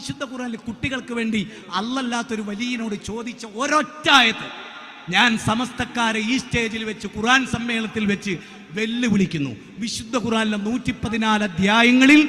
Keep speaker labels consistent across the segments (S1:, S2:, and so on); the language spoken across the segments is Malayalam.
S1: വിശുദ്ധ ഖുറാനിൽ കുട്ടികൾക്ക് വേണ്ടി അല്ലല്ലാത്തൊരു വലിയനോട് ചോദിച്ച ഒരൊറ്റായത് ഞാൻ സമസ്തക്കാരെ ഈ സ്റ്റേജിൽ വെച്ച് ഖുറാൻ സമ്മേളനത്തിൽ വെച്ച് വെല്ലുവിളിക്കുന്നു. വിശുദ്ധ ഖുറാനിലെ നൂറ്റി പതിനാല് അധ്യായങ്ങളിൽ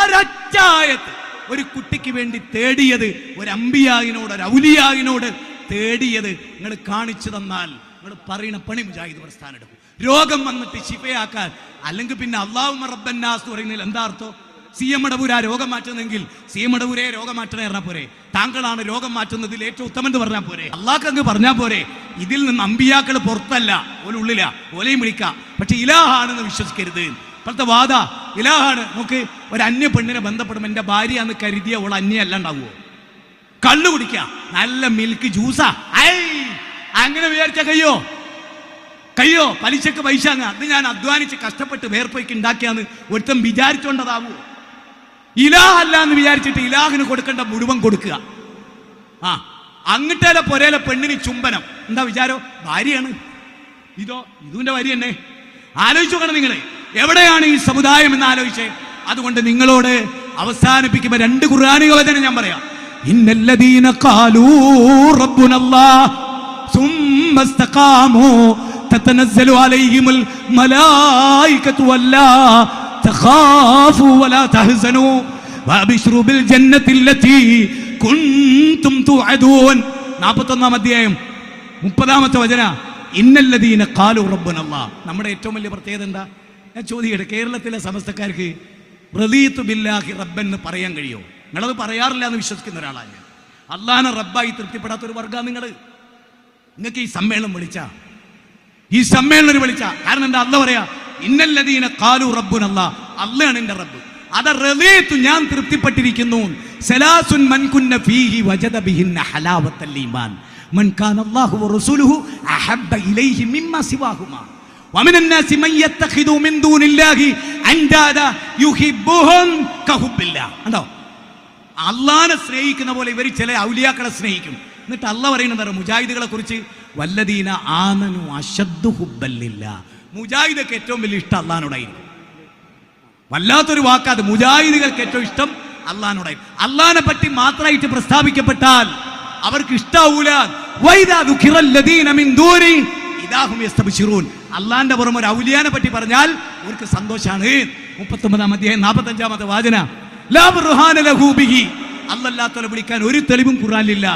S1: ഒരൊറ്റായത് ഒരു കുട്ടിക്ക് വേണ്ടി തേടിയത് ഒരു അമ്പിയാകിനോട് ഒരു ഔലിയാകിനോട് തേടിയത് നിങ്ങൾ കാണിച്ചു തന്നാൽ നിങ്ങൾ പറയുന്ന പണി മുജാഹിദ് പ്രസ്ഥാനം എടുക്കും. രോഗം വന്നിട്ട് ശിഫയാക്കാൻ അല്ലെങ്കിൽ പിന്നെ അള്ളാഹു റബ്ബന്നാസ് പറയുന്നതിൽ എന്താ അർത്ഥം? സി എം മടപൂര രോഗം മാറ്റുന്നെങ്കിൽ സി എം മടപൂരെ രോഗം മാറ്റണേ പറഞ്ഞാൽ പോരെ. താങ്കളാണ് രോഗം മാറ്റുന്നതിൽ ഏറ്റവും ഉത്തമം എന്ന് പറഞ്ഞാൽ പോരെ. അള്ളാഹ് അങ്ങ് പറഞ്ഞാൽ പോരെ. ഇതിൽ നിന്ന് അമ്പിയാക്കൾ പുറത്തല്ല ഒരു ഉള്ളില ഓലയും വിളിക്കാം. പക്ഷെ ഇലാഹാണെന്ന് വിശ്വസിക്കരുത്. ഇപ്പോഴത്തെ വാദ ഇലാഹാണ്. നമുക്ക് ഒരു അന്യ പെണ്ണിനെ ബന്ധപ്പെടുമ്പോൾ എന്റെ ഭാര്യ എന്ന് കരുതിയ അവൾ അന്യല്ല ഉണ്ടാവുമോ കള്ളു കുടിക്കാം. നല്ല മിൽക്ക് ജ്യൂസാ ഐ അങ്ങനെ വിചാരിച്ച കയ്യോ? കയ്യോ? പലിശക്ക് പൈസ അങ്ങ്. അത് ഞാൻ അധ്വാനിച്ച് കഷ്ടപ്പെട്ട് വേർപ്പൊയ്ക്ക് ഉണ്ടാക്കിയാന്ന് ഒരുത്തം വിചാരിച്ചോണ്ടതാവൂ. ഇലാഹല്ല എന്ന് വിചാരിച്ചിട്ട് ഇലാഹിന് കൊടുക്കേണ്ട മുഴുവൻ കൊടുക്കുക ആ അങ്ങട്ടേലെ പൊരേലെ പെണ്ണിന് ചുംബനം എന്താ വിചാരോ ഭാര്യയാണ് ഇതോ ഇതിന്റെ ഭാര്യ തന്നെ ആലോചിച്ചു നോക്കണം നിങ്ങൾ എവിടെയാണ് ഈ സമുദായം എന്ന് ആലോചിച്ചേ അതുകൊണ്ട് നിങ്ങളോട് അവസാനിപ്പിക്കുമ്പോ രണ്ട് ഖുർആാനിക വചനം ഞാൻ പറയാം ഇന്നല്ലദീന ഖാലൂ റബ്ബുനല്ലാഹ് ثم استقاموا تتنزل عليهم الملائكة ولا تخافوا ولا تحزنوا وابشروا بالجنة التي كنتم توعدون നാൽപ്പത്തൊന്നാം അധ്യായം മുപ്പതാമത്തെ വചന ഇന്നല്ലദീന കാലു റബ്ബനല്ല നമ്മുടെ ഏറ്റവും വലിയ പ്രത്യേകത എന്താ ഞാൻ ചോദിക്കട്ടെ കേരളത്തിലെ സമസ്തക്കാർക്ക് റലീത്തു ബില്ലാഹി റബ്ബൻ എന്ന് പറയാൻ കഴിയോ നിങ്ങളത് പറയാറില്ല എന്ന് വിശ്വസിക്കുന്ന ഒരാളാണ് ഞാൻ അള്ളാഹാനെ റബ്ബായി തൃപ്തിപ്പെടാത്ത ഒരു വർഗ്ഗമാണ് നിങ്ങൾ നിങ്ങൾക്ക് ഈ സമ്മേളനം വിളിച്ച ഈ സമ്മേളനം വിളിച്ച കാരണം എന്താ അല്ല പറയാ ഇന്നല്ലതീന കാലു റബ്ബുനല്ല അല്ലയാണ് എന്റെ റബ്ബ് അത് റലീത്തു ഞാൻ തൃപ്തിപ്പെട്ടിരിക്കുന്നു സലാസുൻ മൻകുന്ന ഫീഹി വജദ ബിഹിന്ന ഹലാവത്തൽ ഈമാൻ മൻ കാന അല്ലാഹു വറസൂലുഹു അഹബ്ബ ഇലൈഹി മിമ്മ സിവാഹുമാ ومن الناس من يتخذ من دون الله اندادا يحبهم كحب الله കണ്ടോ അള്ളാനെ സ്നേഹിക്കുന്ന പോലെ ഇവർ ചില ഔലിയാക്കളെ സ്നേഹിക്കും എന്നിട്ട് അല്ല പറയുന്നത് മുജാഹിദുകളെ കുറിച്ച് വല്ലദീന ആനനു അശദ്ദു ഹുബ്ബല്ലില്ല മുജാഹിദൊക്കെ ഏറ്റവും വലിയ ഇഷ്ടം അള്ളഹാനോടായിരുന്നു. വല്ലാത്തൊരു വാക്കാത് മുജാഹിദുകൾക്ക് ഏറ്റവും ഇഷ്ടം അള്ളഹാനോടായിരുന്നു. അള്ളഹാനെ പറ്റി മാത്രമായിട്ട് പ്രസ്താവിക്കപ്പെട്ടാൽ അവർക്ക് ഇഷ്ടാവൂല. അള്ളാന്റെ പുറമെ ഒരു ഔലിയാനെ പറ്റി പറഞ്ഞാൽ അവർക്ക് സന്തോഷാണ്. മുപ്പത്തൊമ്പതാം അധ്യായം നാൽപ്പത്തഞ്ചാമത്തെ വാചന. അല്ലല്ലാത്തവരെ വിളിക്കാൻ ഒരു തെളിവും ഖുർആനിലില്ല.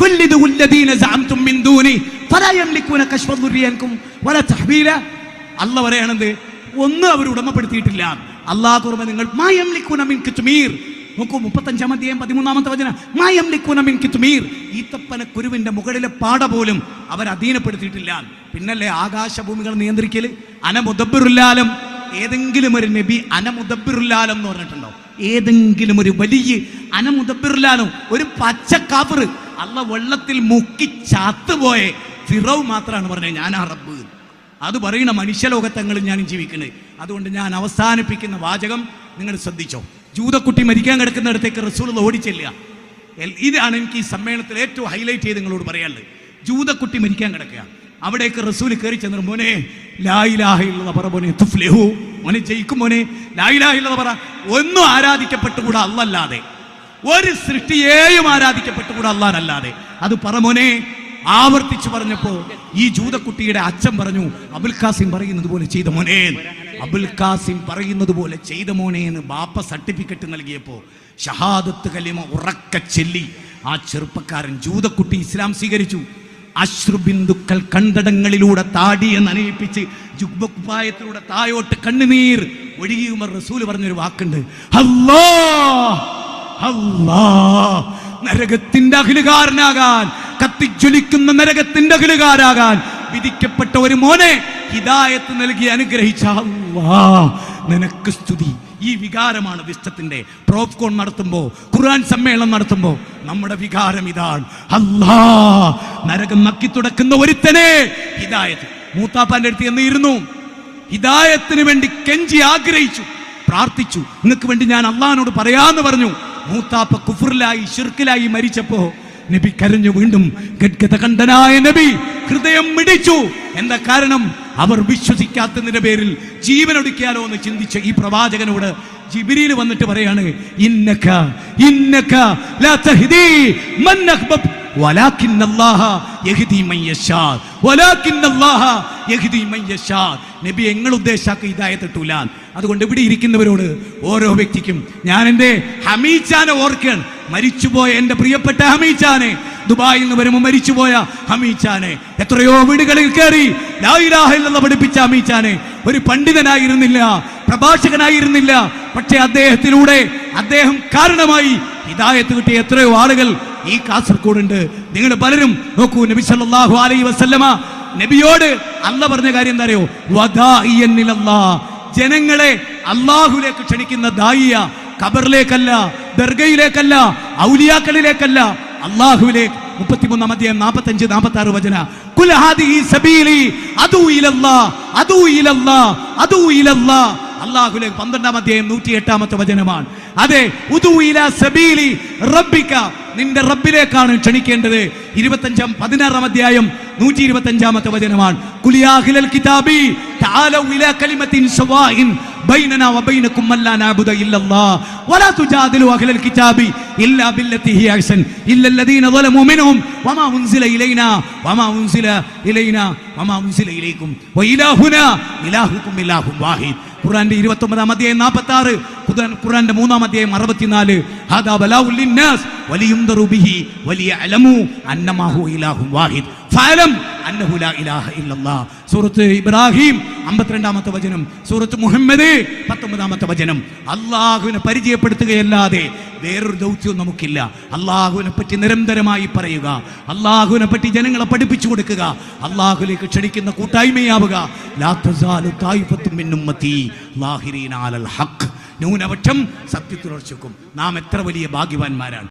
S1: കുല്ലിദു ഉല്ലദീന സഅംതും മിൻ ദൂനി. ഫലാ യംലികൂന കശ്ഫ ദുർരിയൻകും വലാ തഹ്ബീല അല്ല പറയണത് ഒന്നും അവർ ഉടമപ്പെടുത്തിയിട്ടില്ല. അള്ളാഹു കുറുമ നിങ്ങൾ മായം ലിഖുന മിൻ കിത്മീർ നോക്കൂ മുപ്പത്തഞ്ചാം അധ്യായം പതിമൂന്നാമത്തെ വചന മായം ലിഖുന മിൻ കിത്മീർ ഈത്തപ്പന കുരുവിന്റെ മുകളിലെ പാട പോലും അവർ അധീനപ്പെടുത്തിയിട്ടില്ല. പിന്നല്ലേ ആകാശഭൂമികൾ നിയന്ത്രിക്കൽ? അനമുദബിറുല്ലാലം ഏതെങ്കിലും ഒരു നബി അനമുദബിറുല്ലാലം എന്ന് പറഞ്ഞിട്ടുണ്ടോ ഏതെങ്കിലും ഒരു വലിയ അനമുദബിറുല്ലാലം ഒരു പച്ച കാഫറ് അല്ല വെള്ളത്തിൽ മുക്കി ചാത്തുപോയെ ഫിറവ് മാത്രമാണ് പറഞ്ഞത് ഞാൻ ആ റബ്ബ്. അത് പറയുന്ന മനുഷ്യലോകത്തങ്ങളിൽ ഞാൻ ജീവിക്കുന്നത്. അതുകൊണ്ട് ഞാൻ അവസാനിപ്പിക്കുന്ന വാചകം നിങ്ങൾ ശ്രദ്ധിച്ചോ. ജൂതക്കുട്ടി മരിക്കാൻ കിടക്കുന്നിടത്തേക്ക് റസൂൾ ഓടിച്ചില്ല ഇതാണ് എനിക്ക് ഈ സമ്മേളനത്തിൽ ഏറ്റവും ഹൈലൈറ്റ് ചെയ്ത് നിങ്ങളോട് പറയാനുള്ളത്. ജൂതക്കുട്ടി മരിക്കാൻ കിടക്കുക അവിടേക്ക് റസൂൽ കയറി ചെന്നു മോനെ ലായിലാഹിള്ള പറ മോനെ തുഫ്ലെഹു. മോനെ ജയിക്കും മോനെ. ലായിലാഹിള്ള പറ. ഒന്നും ആരാധിക്കപ്പെട്ടുകൂടാ അല്ലല്ലാതെ ഒരു സൃഷ്ടിയെയും ആരാധിക്കപ്പെട്ടുകൂടാ അല്ലാനല്ലാതെ അത് പറ മോനെ ആവർത്തിച്ചു പറഞ്ഞപ്പോ ഈ ജൂതക്കുട്ടിയുടെ അച്ഛൻ പറഞ്ഞു അബുൽ ഖാസിം പറയുന്നത് പോലെ ചെയ്ത മോനെ. അബുൽ ഖാസിം പറയുന്നത് പോലെ ചെയ്ത മോനെ എന്ന് ബാപ്പ സർട്ടിഫിക്കറ്റ് നൽകിയപ്പോ ഷഹാദത്ത് കലിമ ഉറക്ക ചെല്ലി ആ ചെറുപ്പക്കാരൻ ജൂതക്കുട്ടി ഇസ്ലാം സ്വീകരിച്ചു. അശ്രുബിന്ദുക്കൾ കണ്ടടങ്ങളിലൂടെ താടിയെ നനയിപ്പിച്ച് ജുഗ്ബക്കുപ്പായത്തിലൂടെ തായോട്ട് കണ്ണുനീർ ഒഴുകിയുമർ റസൂൽ പറഞ്ഞൊരു വാക്കുണ്ട്. നരകത്തിന്റെ അഖിലുകാരനാകാൻ കത്തിജ്വലിക്കുന്ന നരകത്തിന്റെ അഖിലുകാരാകാൻ വിധിക്കപ്പെട്ട ഒരു മോനെ ഹിദായത്ത് നൽകി അനുഗ്രഹിച്ച നിനക്ക് സ്തുതി. ഈ വികാരമാണ് വിഷ്ടത്തിന്റെ പ്രോപ്കോൺ നടത്തുമ്പോ ഖുർആൻ സമ്മേളനം നടത്തുമ്പോ നമ്മുടെ വികാരം ഇതാണ്. അല്ലാ നരകം നക്കി തുടക്കുന്ന ഒരുത്തനെ ഹിദായത്ത്. മൂത്താപ്പാന്റെ അടുത്ത് എന്നിരുന്നു ഹിദായത്തിന് വേണ്ടി കെഞ്ചി ആഗ്രഹിച്ചു. പ്രാർത്ഥിച്ചു. നിങ്ങൾക്ക് വേണ്ടി ഞാൻ അള്ളഹാനോട് പറയാന്ന് പറഞ്ഞു. മൂത്താപ്പ കുഫറിലായി ഷിർക്കിലായി മരിച്ചപ്പോ നബി കരഞ്ഞു വീണ്ടും ഗദ്ഗത കണ്ടനായ നബി ഹൃദയം മിടിച്ചു. എന്താ കാരണം? അവർ വിശ്വസിക്കാത്തതിന്റെ പേരിൽ ജീവനൊടുക്കിയാലോ എന്ന് ചിന്തിച്ച ഈ പ്രവാചകനോട് ജിബിരിയിൽ വന്നിട്ട് പറയാണ് ഇന്നക്ക ഇന്നക ലാ തഹ്ദി മൻ നബി എങ്ങൾ ഉദ്ദേശാക്ക കിട്ടൂല അതുകൊണ്ട് ഇവിടെ ഇരിക്കുന്നവരോട് ഓരോ വ്യക്തിക്കും ഞാൻ എന്റെ ഹമീച്ചാനെ ഓർക്കണം മരിച്ചുപോയ എന്റെ പ്രിയപ്പെട്ട ഹമീച്ചാനെ ദുബായിൽ നിന്ന് വരുമ്പോൾ മരിച്ചുപോയ ഹമീച്ചാനെ എത്രയോ വീടുകളിൽ കയറി ലായിരാഹില്ലെന്ന് പഠിപ്പിച്ച ഹമീച്ചാനെ ഒരു പണ്ഡിതനായിരുന്നില്ല പ്രഭാഷകനായിരുന്നില്ല. പക്ഷെ അദ്ദേഹത്തിലൂടെ അദ്ദേഹം കാരണമായി ഹിദായത്ത് കിട്ടിയ എത്രയോ ആളുകൾ ഈ കാസർഗോഡുണ്ട്. നിങ്ങൾ പലരും നോക്കൂ നബി സല്ലല്ലാഹു അലൈഹി വസല്ലമ നബിയോട് അല്ല പറഞ്ഞ കാര്യം എന്താ അറിയോ. ജനങ്ങളെ അള്ളാഹുലേക്ക് ക്ഷണിക്കുന്ന ദായിയ ഖബറിലേക്കല്ല ദർഗയിലേക്കല്ല ഔലിയാക്കളിലേക്കല്ല. അള്ളാഹുവിലേക്ക് മുപ്പത്തിമൂന്നാം അധ്യായം നാൽപ്പത്തഞ്ച് നാൽപ്പത്തി ആറ് വചന അള്ളാഹുലേക്ക് പന്ത്രണ്ടാം അധ്യായം നൂറ്റി എട്ടാമത്തെ വചനമാണ്. അതെ ഉദൂ ഇല സബീലി റബ്ബിക നിന്റെ റബ്ബിലേക്കാണ് ക്ഷണിക്കേണ്ടത് ഇരുപത്തഞ്ചാം പതിനാറാം അധ്യായം നൂറ്റി ഇരുപത്തി അഞ്ചാമത്തെ വചനമാണ് കുലിയാഹിലൽ കിതാബി تعالوا إلى كلمة سواء بيننا وبينكم ألا نعبد إلا الله ولا تجادلوا أهل الكتاب إلا بالتي هي أحسن إلا الذين ظلموا منهم وما أنزل إلينا وما أنزل إلينا وما أنزل إليكم وإلهنا إلهكم إله واحد ഖുർആന്റെ ഇരുപത്തി ഒമ്പതാം അധ്യായം നാൽപ്പത്തി ആറ് ഖുർആന്റെ മൂന്നാം അധ്യായം അറുപത്തിനാല്. അന്നമാഹു ഇലാഹു വാഹിദ്. ഫലം അന്നഹു ലാ ഇലാഹ ഇല്ലല്ലാഹ് സൂറത്ത് ഇബ്രാഹിം അമ്പത്തിരണ്ടാമത്തെ വചനം. സൂറത്ത് മുഹമ്മദ് പത്തൊമ്പതാമത്തെ വചനം. അള്ളാഹുവിനെ പരിചയപ്പെടുത്തുകയല്ലാതെ വേറൊരു ദൗത്യവും നമുക്കില്ല. അള്ളാഹുവിനെ പറ്റി നിരന്തരമായി പറയുക. അള്ളാഹുവിനെ പറ്റി ജനങ്ങളെ പഠിപ്പിച്ചു കൊടുക്കുക. അള്ളാഹുലേക്ക് ക്ഷണിക്കുന്ന കൂട്ടായ്മയാവുക. ലാ തസാലു തായിഫത്തും മിൻ ഉമ്മത്തി ലാഹിരീന അലൽ ഹഖ്. ന്യൂനപക്ഷം സത്യത്തിലുറച്ചുക്കും നാം എത്ര വലിയ ഭാഗ്യവാന്മാരാണ്.